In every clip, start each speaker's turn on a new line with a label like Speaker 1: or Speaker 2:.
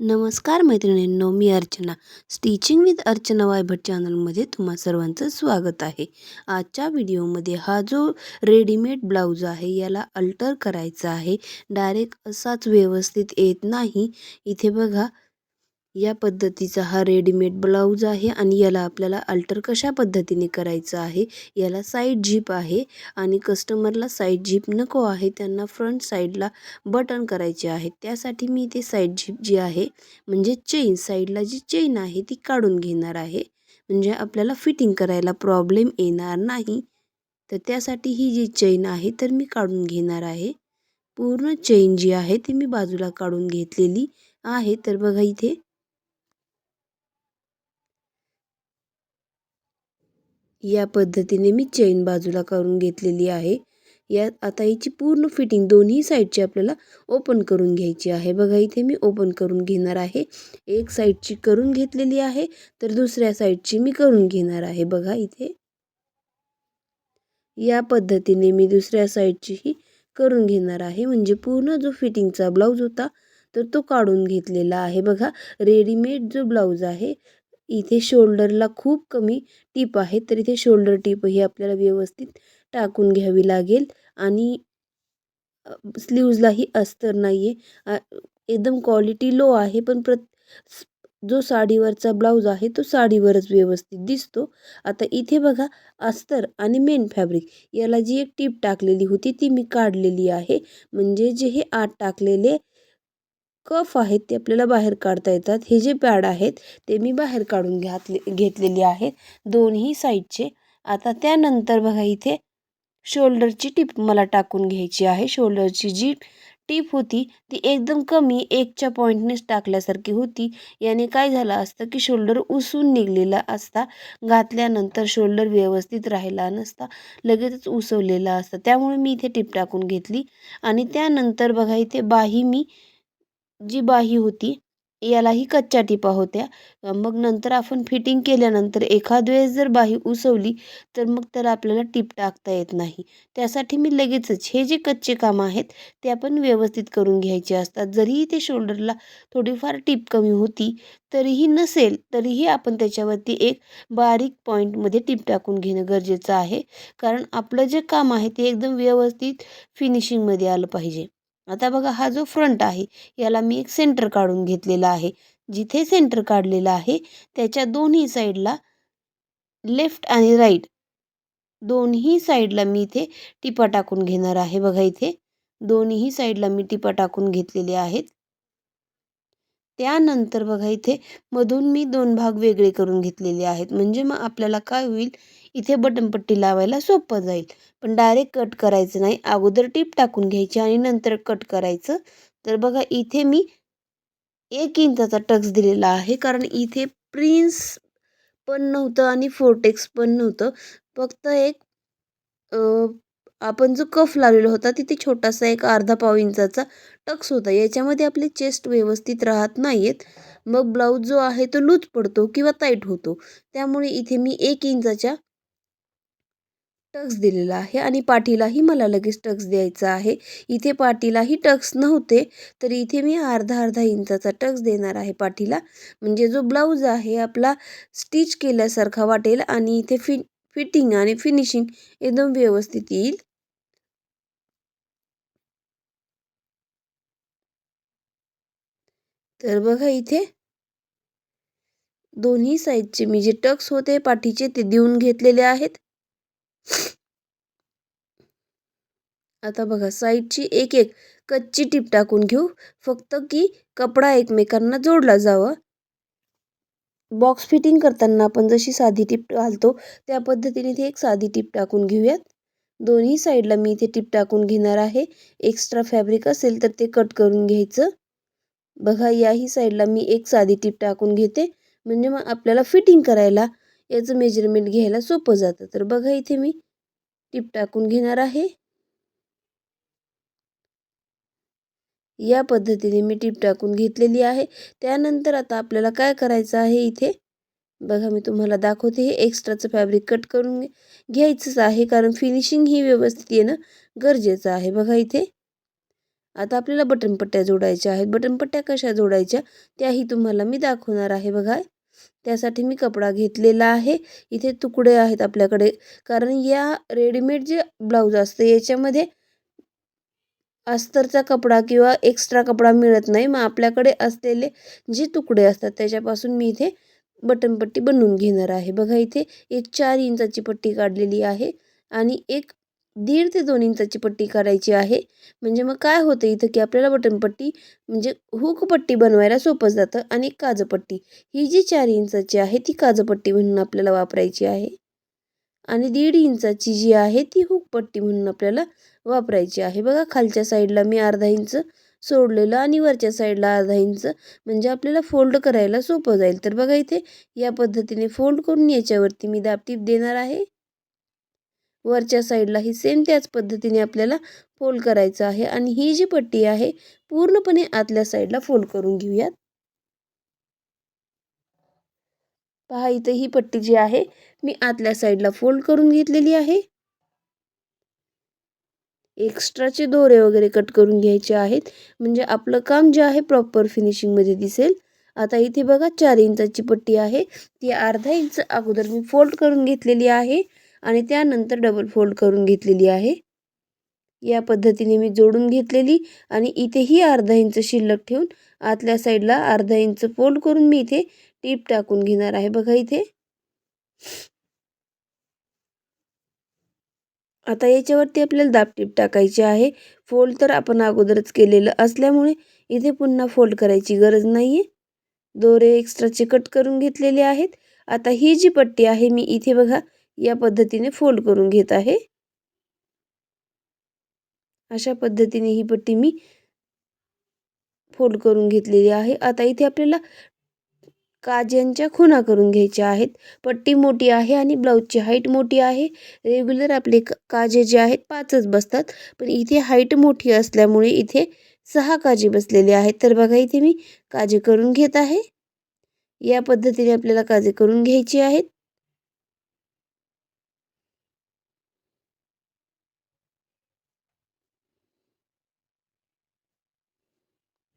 Speaker 1: नमस्कार मैत्रिणींनो मी अर्चना. स्टिचिंग विथ अर्चना वायभट चॅनलमध्ये तुम्हा सर्वांचं स्वागत आहे. आजच्या व्हिडिओमध्ये हा जो रेडीमेड ब्लाऊज आहे याला अल्टर करायचा आहे. डायरेक्ट असाच व्यवस्थित येत नाही. इथे बघा या पद्धतीचा हा रेडीमेड ब्लाऊज आहे आणि याला आपल्याला अल्टर कशा पद्धतीने करायचं आहे याला साईड झीप आहे आणि कस्टमरला साईड झीप नको आहे त्यांना फ्रंट साईडला बटन करायचे आहे. त्यासाठी मी इथे साईड झीप जी आहे म्हणजे चेन साईडला जी चेन आहे ती काढून घेणार आहे. म्हणजे आपल्याला फिटिंग करायला प्रॉब्लेम येणार नाही. तर त्यासाठी ही जी चेन आहे तर मी काढून घेणार आहे. पूर्ण चेन जी आहे ती मी बाजूला काढून घेतलेली आहे. तर बघा इथे या पद्धतीने मी चेन बाजूला करून घेतलेली आहे. या आता हिची पूर्ण फिटिंग दोन्ही साईडची आपल्याला ओपन करून घ्यायची आहे. बघा इथे मी ओपन करून घेणार आहे. एक साईडची करून घेतलेली आहे तर दुसऱ्या साईडची मी करून घेणार आहे. बघा इथे. या पद्धतीने मी दुसऱ्या साईडचीही करून घेणार आहे. म्हणजे पूर्ण जो फिटिंगचा ब्लाऊज होता तर तो काढून घेतलेला आहे. बघा रेडीमेड जो ब्लाऊज आहे इथे शोल्डरला खूप कमी टीप आहे तर इथे शोल्डर टीप ही आपल्याला व्यवस्थित टाकून घ्यावी लागेल. आणि स्लीव्जलाही अस्तर नाही आहे एकदम क्वालिटी लो आहे पण प्र जो साडीवरचा ब्लाऊज आहे तो साडीवरच व्यवस्थित दिसतो. आता इथे बघा अस्तर आणि मेन फॅब्रिक याला जी एक टीप टाकलेली होती ती मी काढलेली आहे. म्हणजे जे हे आत टाकलेले कफ आहेत ते आपल्याला बाहेर काढता येतात. हे जे पॅड आहेत ते मी बाहेर काढून घातले घेतलेले आहेत. दोन्ही साईडचे. आता त्यानंतर बघा इथे शोल्डरची टीप मला टाकून घ्यायची आहे. शोल्डरची जी टीप होती ती एकदम कमी एकच्या पॉईंटनेच टाकल्यासारखी होती. याने काय झालं असतं की शोल्डर उसून निघलेला असता घातल्यानंतर शोल्डर व्यवस्थित राहिला नसता लगेचच उसवलेला असता. त्यामुळे मी इथे टीप टाकून घेतली. आणि त्यानंतर बघा इथे बाही मी जी बाही होती यालाही कच्च्या टिपा होत्या. मग नंतर आपण फिटिंग केल्यानंतर एखाद वेळेस जर बाही उसवली तर मग त्याला आपल्याला टीप टाकता येत नाही. त्यासाठी मी लगेचच हे जे कच्चे कामं आहेत ते आपण व्यवस्थित करून घ्यायचे असतात. जरीही ते शोल्डरला थोडीफार टीप कमी होती तरीही नसेल तरीही आपण त्याच्यावरती एक बारीक पॉईंटमध्ये टीप टाकून घेणं गरजेचं आहे. कारण आपलं जे काम आहे ते एकदम व्यवस्थित फिनिशिंगमध्ये आलं पाहिजे. आता बघा हा जो फ्रंट आहे याला मी एक सेंटर काढून घेतलेला आहे. जिथे सेंटर काढलेला आहे त्याच्या दोन्ही साईडला लेफ्ट आणि राईट दोन्ही साईडला मी इथे टिपा टाकून घेणार आहे. बघा इथे दोन्ही साईडला मी टिपा टाकून घेतलेले आहेत. त्यानंतर बघा इथे मधून मी दोन भाग वेगळे करून घेतलेले आहेत. म्हणजे मग आपल्याला काय होईल? इथे बटनपट्टी लावायला सोपं जाईल. पण डायरेक्ट कट करायचं नाही. अगोदर टीप टाकून घ्यायची आणि नंतर कट करायचं. तर बघा इथे मी एक इंचाचा टक्स दिलेला आहे. कारण इथे प्रिन्स पण नव्हतं आणि फोर्टेक्स पण नव्हतं. फक्त एक आपण जो कफ लावलेला होता तिथे छोटासा एक अर्धा पाव इंचाचा टक्स होता. याच्यामध्ये आपले चेस्ट व्यवस्थित राहत नाही आहेत मग ब्लाऊज जो आहे तो लूज पडतो किंवा टाईट होतो. त्यामुळे इथे मी एक इंचाच्या टक्स दिलेला आहे आणि पाठीलाही मला लगेच टक्स द्यायचा आहे. इथे पाठीलाही टक्स नव्हते तर इथे मी अर्धा अर्धा इंचाचा टक्स देणार आहे पाठीला. म्हणजे जो ब्लाऊज आहे आपला स्टिच केल्यासारखा वाटेल आणि इथे फि फिटिंग आणि फिनिशिंग एकदम व्यवस्थित येईल. तर बघा इथे. दोन्ही साईडचे मी जे टक्स होते पाठीचे ते देऊन घेतलेले आहेत. आता बघा साईडची एक एक कच्ची टीप टाकून घेऊ. फक्त की कपडा एकमेकांना जोडला जावं. बॉक्स फिटिंग करताना आपण जशी साधी टीप घालतो त्या पद्धतीने इथे एक साधी टीप टाकून घेऊयात. दोन्ही साईडला मी इथे टीप टाकून घेणार आहे. एक्स्ट्रा फॅब्रिक असेल तर ते कट करून घ्यायचं. बघा याही साईडला मी एक साधी टीप टाकून घेते. म्हणजे मग आपल्याला फिटिंग करायला याचं मेजरमेंट घ्यायला सोपं जातं. तर बघा इथे मी टीप टाकून घेणार आहे. या पद्धतीने मी टीप टाकून घेतलेली आहे. त्यानंतर आता आपल्याला काय करायचं आहे इथे? बघा मी तुम्हाला दाखवते. हे एक्स्ट्राचं फॅब्रिक कट करून घ्यायचंच आहे. कारण फिनिशिंग ही व्यवस्थित येणं गरजेचं आहे. बघा इथे आता आपल्याला बटनपट्ट्या जोडायच्या आहेत. बटनपट्ट्या कशा जोडायच्या? त्याही तुम्हाला मी दाखवणार आहे बघा. त्यासाठी मी कपडा घेतलेला आहे. इथे तुकडे आहेत आपल्याकडे. कारण या रेडीमेड जे ब्लाऊज असतं याच्यामध्ये अस्तरचा कपडा किंवा एक्स्ट्रा कपडा मिळत नाही. मग आपल्याकडे असलेले जे तुकडे असतात त्याच्यापासून मी इथे बटनपट्टी बनवून घेणार आहे. बघा इथे एक चार इंचाची पट्टी काढलेली आहे आणि एक दीड ते दोन इंचाची पट्टी करायची आहे. म्हणजे मग काय होतं इथं की आपल्याला बटनपट्टी म्हणजे हुक पट्टी बनवायला सोपं जातं आणि काजपट्टी ही जी चार इंचाची आहे ती काजपट्टी म्हणून आपल्याला वापरायची आहे. आणि दीड इंचाची जी आहे ती हुक पट्टी म्हणून आपल्याला वापरायची आहे. बघा खालच्या साईडला मी अर्धा इंच सोडलेलं आणि वरच्या साईडला अर्धा इंच म्हणजे आपल्याला फोल्ड करायला सोपं जाईल. तर बघा इथे या पद्धतीने फोल्ड करून याच्यावरती मी दाबटीप देणार आहे. वरच्या साईडला ही सेम त्याच पद्धतीने आपल्याला फोल्ड करायचं आहे. आणि ही जी पट्टी आहे पूर्णपणे आतल्या साईडला फोल्ड करून घेऊयात. पहा इथं ही पट्टी जी आहे मी आतल्या साईडला फोल्ड करून घेतलेली आहे. एक्स्ट्राचे दोरे वगैरे कट करून घ्यायचे आहेत. म्हणजे आपलं काम जे आहे प्रॉपर फिनिशिंगमध्ये दिसेल. आता इथे बघा चार इंचाची पट्टी आहे. ती अर्धा इंच अगोदर मी फोल्ड करून घेतलेली आहे. आणि त्यानंतर डबल फोल्ड करून घेतलेली आहे. या पद्धतीने मी जोडून घेतलेली आणि इथेही अर्धा इंच शिल्लक ठेवून आतल्या साईडला अर्धा इंच फोल्ड करून मी इथे टीप टाकून घेणार आहे. बघा इथे. आता याच्यावरती आपल्याला दाबटीप टाकायची आहे. फोल्ड तर आपण अगोदरच केलेलं असल्यामुळे इथे पुन्हा फोल्ड करायची गरज नाही आहे दोरे एक्स्ट्राचे कट करून घेतलेले आहेत. आता ही जी पट्टी आहे मी इथे बघा या पद्धतीने फोल्ड करून घेत आहे. अशा पद्धतीने ही पट्टी मी फोल्ड करून घेतलेली आहे. आता इथे आपल्याला काज्यांच्या खुणा करून घ्यायच्या आहेत. पट्टी मोठी आहे आणि ब्लाऊजची हाईट मोठी आहे. रेग्युलर आपले काजे जे आहेत पाचच बसतात. पण इथे हाईट मोठी असल्यामुळे इथे सहा काजे बसलेले आहेत. तर बघा इथे मी काजे करून घेत आहे. या पद्धतीने आपल्याला काजे करून घ्यायची आहेत.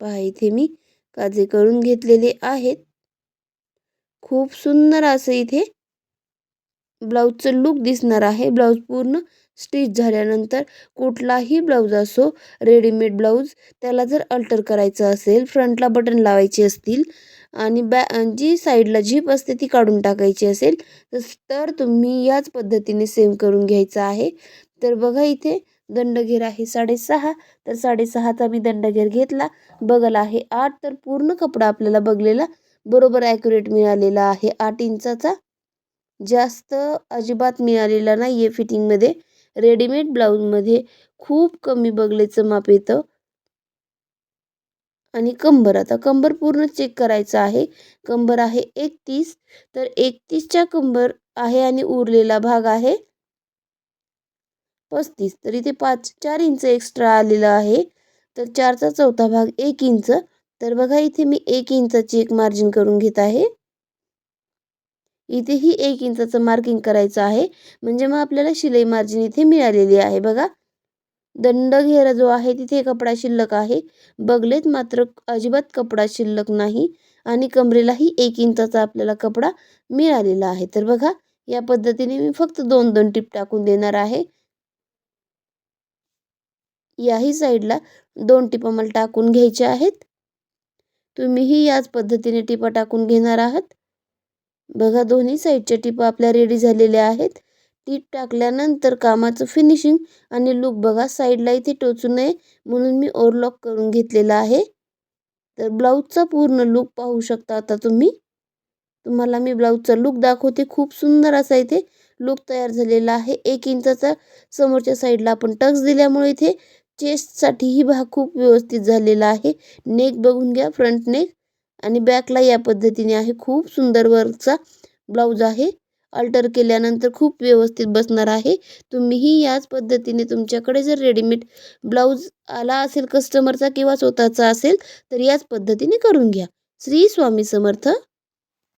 Speaker 1: पहा इथे मी काजे करून घेतलेले आहेत. खूप सुंदर असं इथे ब्लाऊजचं लुक दिसणार आहे. ब्लाऊज पूर्ण स्टिच झाल्यानंतर कुठलाही ब्लाऊज असो रेडीमेड ब्लाऊज त्याला जर अल्टर करायचं असेल फ्रंटला बटन लावायचे असतील आणि बॅ जी साईडला झीप असते ती काढून टाकायची असेल तर तुम्ही याच पद्धतीने सेम करून घ्यायचं आहे. तर बघा इथे दंडघेर आहे साडेसहा तर साडेसहाचा मी दंडघेर घेतला. बगल आहे आठ तर पूर्ण कपडा आपल्याला बघलेला बरोबर ॲक्युरेट मिळालेला आहे. आठ इंचाचा जास्त अजिबात मिळालेला नाही आहे फिटिंगमध्ये रेडीमेड ब्लाऊजमध्ये खूप कमी बगलेचं माप येतं. आणि कंबर आता कंबर पूर्ण चेक करायचं आहे. कंबर आहे एकतीस तर एकतीसच्या कंबर आहे आणि उरलेला भाग आहे पस्तीस. तर इथे पाच चार इंच एक्स्ट्रा आलेला आहे. तर चारचा चौथा भाग एक इंच. तर बघा इथे मी एक इंचाची एक मार्जिन करून घेत आहे. इथेही एक इंचाचं मार्किंग करायचं आहे. म्हणजे मग आपल्याला शिलाई मार्जिन इथे मिळालेली आहे. बघा दंड घेरा जो आहे तिथे कपडा शिल्लक आहे. बगलेत मात्र अजिबात कपडा शिल्लक नाही. आणि कमरेलाही एक इंचाचा आपल्याला कपडा मिळालेला आहे. तर बघा या पद्धतीने मी फक्त दोन दोन टिप टाकून देणार आहे. याही साईडला दोन टिपा मला टाकून घ्यायच्या आहेत. तुम्हीही याच पद्धतीने टिपा टाकून घेणार आहात. बघा दोन्ही साईडच्या टिपा आपल्या रेडी झालेल्या आहेत. टीप टाकल्यानंतर कामाचं फिनिशिंग आणि लुक बघा साईडला इथे टोचू नये म्हणून मी ओव्हरलॉक करून घेतलेला आहे. तर ब्लाऊजचा पूर्ण लुक पाहू शकता आता तुम्ही. तुम्हाला मी ब्लाऊजचा लुक दाखवते. खूप सुंदर असा इथे लुक तयार झालेला आहे. एक इंचाचा समोरच्या साईडला आपण टक्स दिल्यामुळे इथे चेस्टसाठीही भाग खूप व्यवस्थित झालेला आहे. नेक बघून घ्या फ्रंट नेक आणि बॅकला या पद्धतीने आहे. खूप सुंदर वर्कचा ब्लाऊज आहे. अल्टर केल्यानंतर खूप व्यवस्थित बसणार आहे. तुम्हीही याच पद्धतीने तुमच्याकडे जर रेडीमेड ब्लाऊज आला असेल कस्टमरचा किंवा स्वतःचा असेल तर याच पद्धतीने करून घ्या. श्री स्वामी समर्थ.